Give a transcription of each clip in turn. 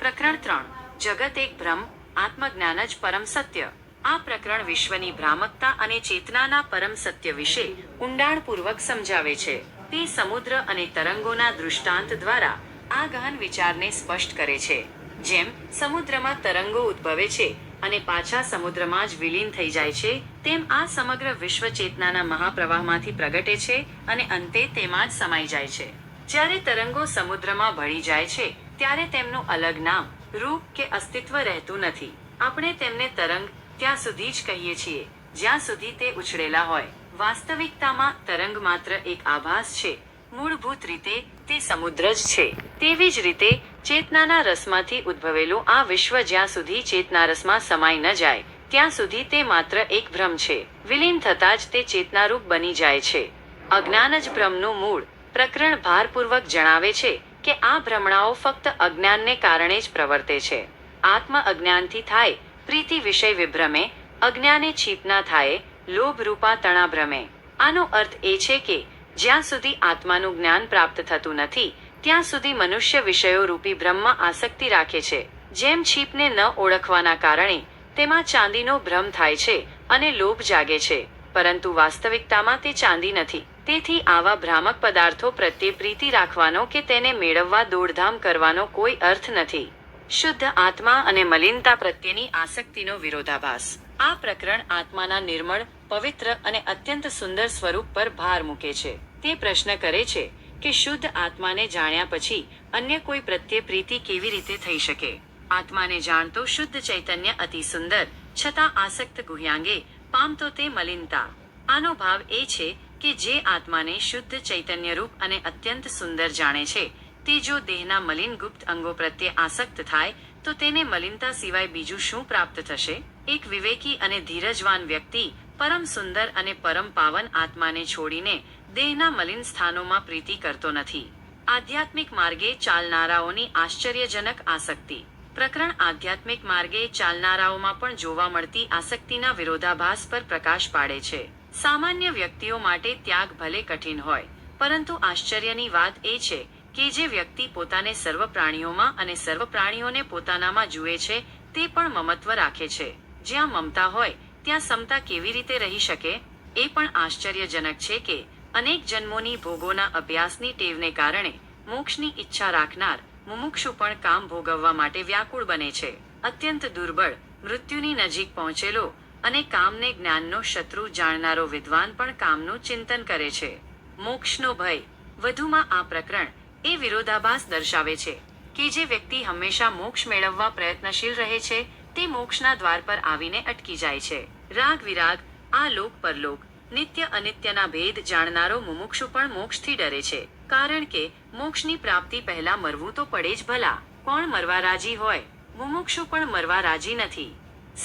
પ્રકરણ ત્રણ. જગત એક ભ્રમ, આત્મજ્ઞાન જ પરમ સત્ય. આ પ્રકરણ વિશ્વની ભ્રામકતા અને ચેતનાના પરમ સત્ય વિશે ઊંડાણપૂર્વક સમજાવે છે. તે સમુદ્ર અને તરંગોના દૃષ્ટાંત દ્વારા આ ગહન વિચારને સ્પષ્ટ કરે છે. જેમ, સમુદ્રમાં તરંગો ઉદ્ભવે છે અને પાછા સમુદ્રમાં જ વિલીન થઈ જાય છે, તેમ આ સમગ્ર વિશ્વ ચેતનાના મહાપ્રવાહમાંથી પ્રગટે છે અને અંતે તેમાં જ સમાઈ જાય છે. જ્યારે તરંગો સમુદ્રમાં ભળી જાય છે ત્યારે તેમનું અલગ નામ, રૂપ કે અસ્તિત્વ રહેતું નથી. આપણે તેમને તરંગ ત્યાં સુધી જ કહીએ છીએ, જ્યાં સુધી તે ઉછળેલા હોય. વાસ્તવિકતામાં તરંગ માત્ર એક આભાસ છે. મૂળભૂત રીતે તે સમુદ્ર જ છે. તેવી જ રીતે ચેતનાના રસમાંથી ઉદ્ભવેલું આ વિશ્વ જ્યાં સુધી ચેતના રસમાં સમાઈ ન જાય, ત્યાં સુધી તે માત્ર એક ભ્રમ છે. વિલીન થતાં જ તે ચેતનારૂપ બની જાય છે. અજ્ઞાન જ ભ્રમનું મૂળ, પ્રકરણ ભારપૂર્વક જણાવે છે. કે આ ભ્રમણાઓ ફક્ત અજ્ઞાનને કારણે જ પ્રવર્તે છે. આત્મ અજ્ઞાનથી થાય, પ્રીતિ વિષય વિભ્રમે, અજ્ઞાને છીપના થાય, લોભ રૂપા તણા ભ્રમે. આનો અર્થ એ છે કે, જ્યાં સુધી આત્માનું જ્ઞાન પ્રાપ્ત થતું નથી, ત્યાં સુધી મનુષ્ય વિષયો રૂપી ભ્રમમાં આસક્તિ રાખે છે. જેમ છીપને ન ઓળખવાના કારણે, તેમાં ચાંદીનો ભ્રમ થાય છે અને લોભ જાગે છે, પરંતુ વાસ્તવિકતામાં તે ચાંદી નથી. તેથી આવા ભ્રામક પદાર્થો પ્રત્યે પ્રીતિ રાખવાનો કે તેને મેળવવા દોડધામ કરવાનો કોઈ અર્થ નથી. શુદ્ધ આત્મા અને મલિનતા પ્રત્યેની આસક્તિનો વિરોધાભાસ. આ પ્રકરણ આત્માના નિર્મળ, પવિત્ર અને અત્યંત સુંદર સ્વરૂપ પર ભાર મૂકે છે. તે પ્રશ્ન કરે છે કે શુદ્ધ આત્માને જાણ્યા પછી અન્ય કોઈ પ્રત્યે પ્રીતિ કેવી રીતે થઈ શકે? આત્માને જાણતો શુદ્ધ ચૈતન્ય અતિ સુંદર, છતાં આસક્ત ગુહ્યાંગે પામતો તે મલિનતા. આનો ભાવ એ છે કે જે આત્માને શુદ્ધ ચૈતન્યરૂપ અને અત્યંત સુંદર જાણે છે, તે જો દેહના મલિન ગુપ્ત અંગો પ્રત્યે આસક્ત થાય, તો તેને મલિનતા સિવાય બીજું શું પ્રાપ્ત થશે? એક વિવેકી અને ધીરજવાન વ્યક્તિ, પરમ સુંદર અને પરમ પાવન આત્માને છોડીને દેહના મલિન સ્થાનોમાં પ્રીતિ કરતો નથી. આધ્યાત્મિક માર્ગે ચાલનારાઓની આશ્ચર્યજનક આસક્તિ. પ્રકરણ આધ્યાત્મિક માર્ગે ચાલનારાઓમાં પણ જોવા મળતી આસક્તિના વિરોધાભાસ પર પ્રકાશ પાડે છે. સામાન્ય વ્યક્તિઓ માટે ત્યાગ ભલે કઠિન હોય, પરંતુ આશ્ચર્યની વાત એ છે કે જે વ્યક્તિ પોતાને સર્વ પ્રાણીઓમાં અને સર્વ પ્રાણીઓને પોતાનામાં જુએ છે, તે પણ મમત્વ રાખે છે. જ્યાં મમતા હોય, ત્યાં સમતા કેવી રીતે રહી શકે? એ પણ આશ્ચર્યજનક છે કે અનેક જન્મોની ભોગોના અભ્યાસની ટેવને કારણે મોક્ષની ઈચ્છા રાખનાર મુમુક્ષુ પણ કામ ભોગવવા માટે વ્યાકુળ બને છે. અત્યંત દુર્બળ, મૃત્યુની નજીક પહોંચેલો અને કામને જ્ઞાનનો શત્રુ જાણનારો વિદ્વાન પણ કામનું ચિંતન કરે છે. મોક્ષનો ભય, વધુમાં આ પ્રકરણ એ વિરોધાભાસ દર્શાવે છે કે જે વ્યક્તિ હંમેશા મોક્ષ મેળવવા પ્રયત્નશીલ રહે છે, તે મોક્ષના દ્વાર પર આવીને અટકી જાય છે. રાગ વિરાગ, આ લોક પરલોક, નિત્ય અનિત્યના ભેદ જાણનારો મુમુક્ષુ પણ મોક્ષથી ડરે છે. કારણ કે મોક્ષની પ્રાપ્તિ પહેલા મરવું તો પડે જ ભલા. કોણ મરવા રાજી હોય? મુમુક્ષુ પણ મરવા રાજી નથી.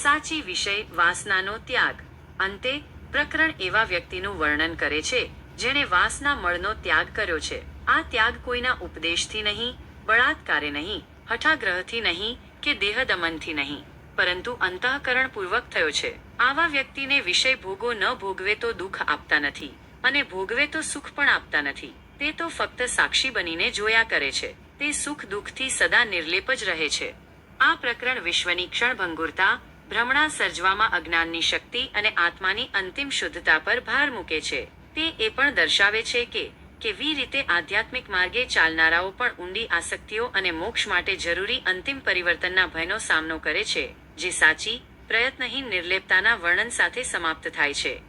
સાચી વિષય વાસનાનો ત્યાગ. અંતે, પ્રકરણ એવા વ્યક્તિનું વર્ણન કરે છે, જેણે વાસના મળનો ત્યાગ કર્યો છે. આ ત્યાગ કોઈના ઉપદેશથી નહીં, બળાત્કારે નહીં, હઠાગ્રહથી નહીં કે દેહદમનથી નહીં. પરંતુ અંતઃકરણ પૂર્વક થયો છે. આવા વ્યક્તિને વિષય ભોગો ન ભોગવે તો દુઃખ આપતા નથી, અને ભોગવે તો સુખ પણ આપતા નથી. તે તો ફક્ત સાક્ષી બનીને જોયા કરે છે. તે સુખ દુઃખથી સદા નિર્લેપ જ રહે છે. આ પ્રકરણ વિશ્વની ક્ષણભંગુરતા ભ્રમણા સર્જવામાં અજ્ઞાનની શક્તિ અને આત્માની અંતિમ શુદ્ધતા પર ભાર મૂકે છે. તે એ પણ દર્શાવે છે કે કેવી રીતે આધ્યાત્મિક માર્ગે ચાલનારાઓ પણ ઊંડી આસક્તિઓ અને મોક્ષ માટે જરૂરી અંતિમ પરિવર્તનના ભયનો સામનો કરે છે, જે સાચી, પ્રયત્નહીન, નિર્લેપતાના વર્ણન સાથે સમાપ્ત થાય છે.